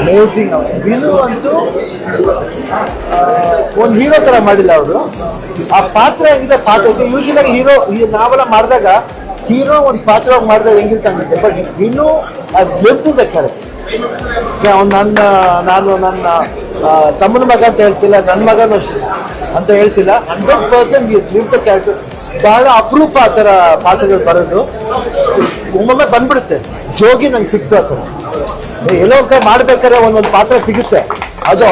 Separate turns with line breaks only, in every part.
Amazing Vinu ಅಂತೂ ಒಂದು hero ತರ ಮಾಡಿಲ್ಲ ಅವರು. ಆ ಪಾತ್ರ ಹೆಂಗಿದೆ, ಪಾತ್ರ ಯೂಶಲ್ ಆಗಿ ಹೀರೋ ನಾವೆಲ್ಲ ಮಾಡಿದಾಗ ಹೀರೋ ಒಂದು ಪಾತ್ರ ಮಾಡಿದಾಗ ಹೆಂಗಿರ್ತಾನೆ ಬಟ್ ವಿನು ಆಸ್ ಲಿವ್ ಅವ್ನು ನನ್ನ, ನಾನು ನನ್ನ ತಮ್ಮನ ಮಗ ಅಂತ ಹೇಳ್ತಿಲ್ಲ ನನ್ನ ಮಗನೂ ಅಂತ ಹೇಳ್ತಿಲ್ಲ. Hundred percent is live the character ಬಹಳ ಅಪರೂಪ ಆ ಥರ ಪಾತ್ರಗಳು ಬರೋದು. ಒಮ್ಮೊಮ್ಮೆ ಬಂದ್ಬಿಡುತ್ತೆ. ಜೋಗಿ ನಂಗೆ ಸಿಕ್ತು ಆ ಥರ ಎಲ್ಲೋ ಮಾಡ್ಬೇಕಾದ್ರೆ ಒಂದೊಂದು ಪಾತ್ರ ಸಿಗುತ್ತೆ. ಅದು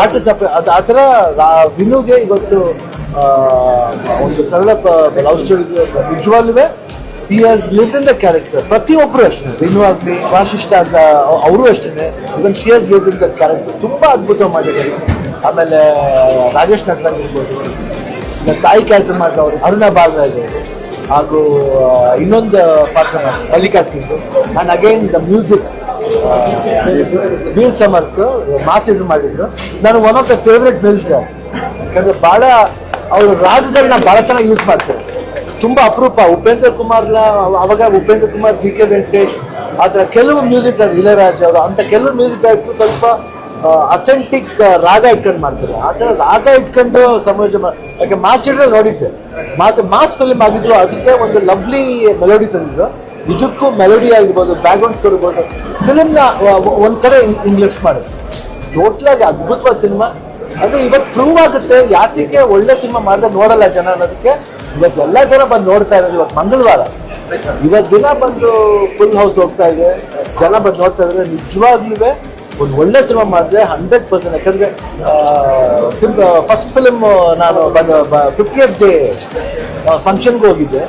ಆರ್ಟಿಸ್ಟ್ ಅದು ಆ ಥರ ವಿನುಗೆ ಇವತ್ತು ಒಂದು ಸರಳ ಲವ್ ಸ್ಟೋರಿ ನಿಜವಾಗ್ಲೂ ಈ as live in the character ಪ್ರತಿಯೊಬ್ಬರು ಅಷ್ಟೇ. ವಿನು ಆಗಲಿ ವಾಶಿಷ್ಠ ಅಂತ, ಅವರು ಅಷ್ಟೇ even she as live in the character ತುಂಬ ಅದ್ಭುತ ಮಾಡಿದ್ದಾರೆ. ಆಮೇಲೆ, ರಾಜೇಶ್ ನಟರಾಜ್ ಇರ್ಬೋದು ತಾಯಿ ಕ್ಯಾರೆಕ್ಟರ್ ಮಾಡಿದವರು ಅರುಣ ಬಾಲರಾಜ್ ಹಾಗೂ ಇನ್ನೊಂದು ಪಾತ್ರ Mallika Singh and again the music Veer Samarth mass ಇದು ಮಾಡಿದ್ರು. ನಾನು one of the favourite music ಯಾಕಂದ್ರೆ ಬಹಳ ಅವರು ರಾಗಗಳನ್ನ ಬಹಳ ಚೆನ್ನಾಗಿ ಯೂಸ್ ಮಾಡ್ತಾರೆ. ತುಂಬಾ ಅಪರೂಪ. ಉಪೇಂದ್ರ ಕುಮಾರ್ನ ಅವಾಗ ಉಪೇಂದ್ರ ಕುಮಾರ್, ಜಿ ಕೆ ವೆಂಕಟೇಶ್, ಆ ಕೆಲವು ಮ್ಯೂಸಿಕ್ ಇಳೆಯರಾಜ್ ಅವರು ಅಂತ ಕೆಲವು ಮ್ಯೂಸಿಕ್ ಡೈರೆಕ್ಟರ್ ಸ್ವಲ್ಪ ಅಥೆಂಟಿಕ್ ರಾಗ ಇಟ್ಕೊಂಡು ಮಾಡ್ತಾರೆ. ಆ ರಾಗ ಇಟ್ಕೊಂಡು ಸಮಾಜ ಯಾಕೆ ಮಾಸ್ ಇಡ್ರೆ ನೋಡಿದ್ದೆ. ಮಾಸ್ ಮಾಸ್ ಫಿಲ್ಮ್ ಆಗಿದ್ರು ಅದಕ್ಕೆ ಒಂದು ಲವ್ಲಿ ಮೆಲೋಡಿ ತಂದಿದ್ರು. ಇದಕ್ಕೂ ಮೆಲೋಡಿ ಆಗಿರ್ಬೋದು ಬ್ಯಾಕ್ಗ್ರೌಂಡ್ ಸ್ಕೋರ್ ಇರ್ಬೋದು ಫಿಲ್ಮ್ನ ಒಂದ್ ಕಡೆ ಇಂಗ್ಲಿಷ್ ಮಾಡುತ್ತೆ. ಟೋಟಲ್ ಆಗಿ ಅದ್ಭುತವಾದ ಸಿನಿಮಾ ಅಂದ್ರೆ ಇವತ್ತು ಪ್ರೂವ್ ಆಗುತ್ತೆ ಯಾತಿಗೆ ಒಳ್ಳೆ ಸಿನಿಮಾ ಮಾಡಿದ್ರೆ ನೋಡಲ್ಲ ಜನ ಅನ್ನೋದಕ್ಕೆ. ಇವತ್ತು ಎಲ್ಲ ಜನ ಬಂದು ನೋಡ್ತಾ ಇರೋದು ಇವತ್ತು ಮಂಗಳವಾರ. ಇವತ್ತು ದಿನ ಬಂದು ಫುಲ್ ಹೌಸ್ ಹೋಗ್ತಾ ಇದೆ. ಜನ ಬಂದು ನೋಡ್ತಾ ಇದ್ರೆ ನಿಜವಾಗ್ಲೂ ಒಂದು ಒಳ್ಳೆ ಸಿನಿಮಾ ಮಾಡಿದ್ರೆ ಹಂಡ್ರೆಡ್ ಪರ್ಸೆಂಟ್ ಯಾಕಂದ್ರೆ ಫಸ್ಟ್ ಫಿಲ್ಮ್ ನಾನು ಬಂದ ಫಿಫ್ಟಿ ಡೇ ಫಂಕ್ಷನ್ಗೆ ಹೋಗಿದ್ದೆ.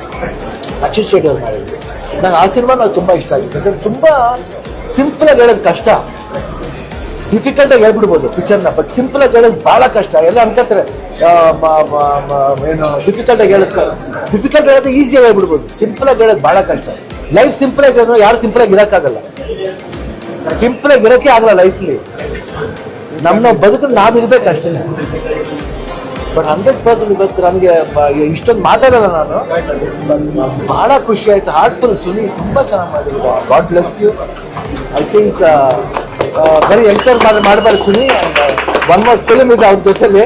ಅಕ್ಷಿ ಶೆಟ್ಟಿ ಮಾಡಿದ್ರು ನಂಗೆ ಆ ಸಿನಿಮಾ ನಾವು ತುಂಬಾ ಇಷ್ಟ ಆಗಿತ್ತು. ಯಾಕಂದ್ರೆ ತುಂಬಾ ಆಗಿ ಹೇಳೋದು ಕಷ್ಟ. ಡಿಫಿಕಲ್ಟ್ ಆಗಿ ಹೇಳ್ಬಿಡ್ಬೋದು ಪಿಕ್ಚರ್ನ ಬಟ್ ಸಿಂಪಲ್ ಆಗಿ ಹೇಳೋದು ಬಹಳ ಕಷ್ಟ. ಎಲ್ಲ ಅನ್ಕೋತಾರೆ ಏನು ಡಿಫಿಕಲ್ಟ್ ಆಗಿ ಹೇಳೋದು ಡಿಫಿಕಲ್ಟ್ ಹೇಳೋದು ಈಸಿಯಾಗಿ ಹೇಳ್ಬಿಡ್ಬೋದು. ಸಿಂಪಲ್ ಆಗಿ ಹೇಳೋದು ಬಹಳ ಕಷ್ಟ. ಲೈಫ್ ಸಿಂಪಲ್ ಆಗಿ ಹೇಳಿದ್ರು ಯಾರು ಸಿಂಪಲ್ ಆಗಿ ಇರೋಕ್ಕಾಗಲ್ಲ. ಆಗಿ ಇರೋಕ್ಕೆ ಆಗಲ್ಲ ಲೈಫ್ಲಿ ನಮ್ಮ ಬದುಕು ನಾವು ಇರಬೇಕಷ್ಟೇ ಬಟ್ ಹಂಡ್ರೆಡ್ ಪರ್ಸೆಂಟ್ ಇವತ್ತು ನನಗೆ ಇಷ್ಟೊಂದು ಮಾತಾಡಲ್ಲ ನಾನು. ಬಹಳ ಖುಷಿ ಆಯ್ತು. ಹಾರ್ಟ್ಫುಲ್ ಸುನಿ ತುಂಬಾ ಚೆನ್ನಾಗಿ ಮಾಡಿದ್ರು God bless you I think ಬರೀ ಎಕ್ಸರ್ ಮಾಡಿ ಮಾಡಬಾರ್ದು ಸುನಿ. ಒನ್ ಮೋಸ್ಟ್ ಫಿಲ್ಮ್ ಇದೆ ಅವ್ರ ಜೊತೆಲಿ.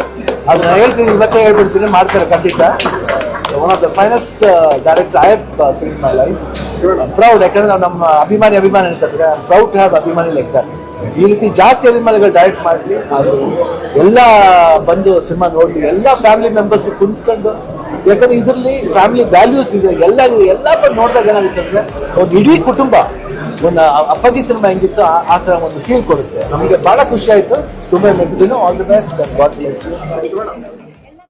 ಅದನ್ನ ಹೇಳ್ತೀನಿ ಇವತ್ತೇ ಹೇಳ್ಬಿಡ್ತೀನಿ. ಮಾಡ್ತಾರೆ ಖಂಡಿತ. One of the finest director I have cinema my life proud ಯಾಕಂದ್ರೆ ನಾವು ನಮ್ಮ ಅಭಿಮಾನಿ ಅಭಿಮಾನಿ ಅಂತಂದ್ರೆ ಪ್ರೌಡ್ ಟು ಹ್ಯಾವ್ ಅಭಿಮಾನಿ ಲೆಕ್ಕ ಈ ರೀತಿ ಜಾಸ್ತಿ ಅಭಿಮಾನಿಗಳು ಡೈರೆಕ್ಟ್ ಮಾಡಲಿ. ಎಲ್ಲ ಬಂದು ಸಿನಿಮಾ ನೋಡಿ ಎಲ್ಲ ಫ್ಯಾಮಿಲಿ ಮೆಂಬರ್ಸ್ ಕುಂತ್ಕೊಂಡು, ಯಾಕಂದ್ರೆ ಇದರಲ್ಲಿ ಫ್ಯಾಮಿಲಿ ವ್ಯಾಲ್ಯೂಸ್ ಇದೆ, ಎಲ್ಲ ಎಲ್ಲ ಬಂದು ನೋಡಿದಾಗ ಏನಾಗುತ್ತೆ ಅಂದ್ರೆ, ಒಂದು ಇಡೀ ಕುಟುಂಬ, ಒಂದು ಅಪ್ಪಾಜಿ ಸಿನಿಮಾ ಹೆಂಗಿತ್ತು ಆ- ಥರ ಒಂದು ಫೀಲ್ ಕೊಡುತ್ತೆ. ನಮಗೆ ಬಹಳ ಖುಷಿ ಆಯ್ತು. ತುಂಬ ನೆಟ್ಟಿದ್ದೀನಿ all the best God bless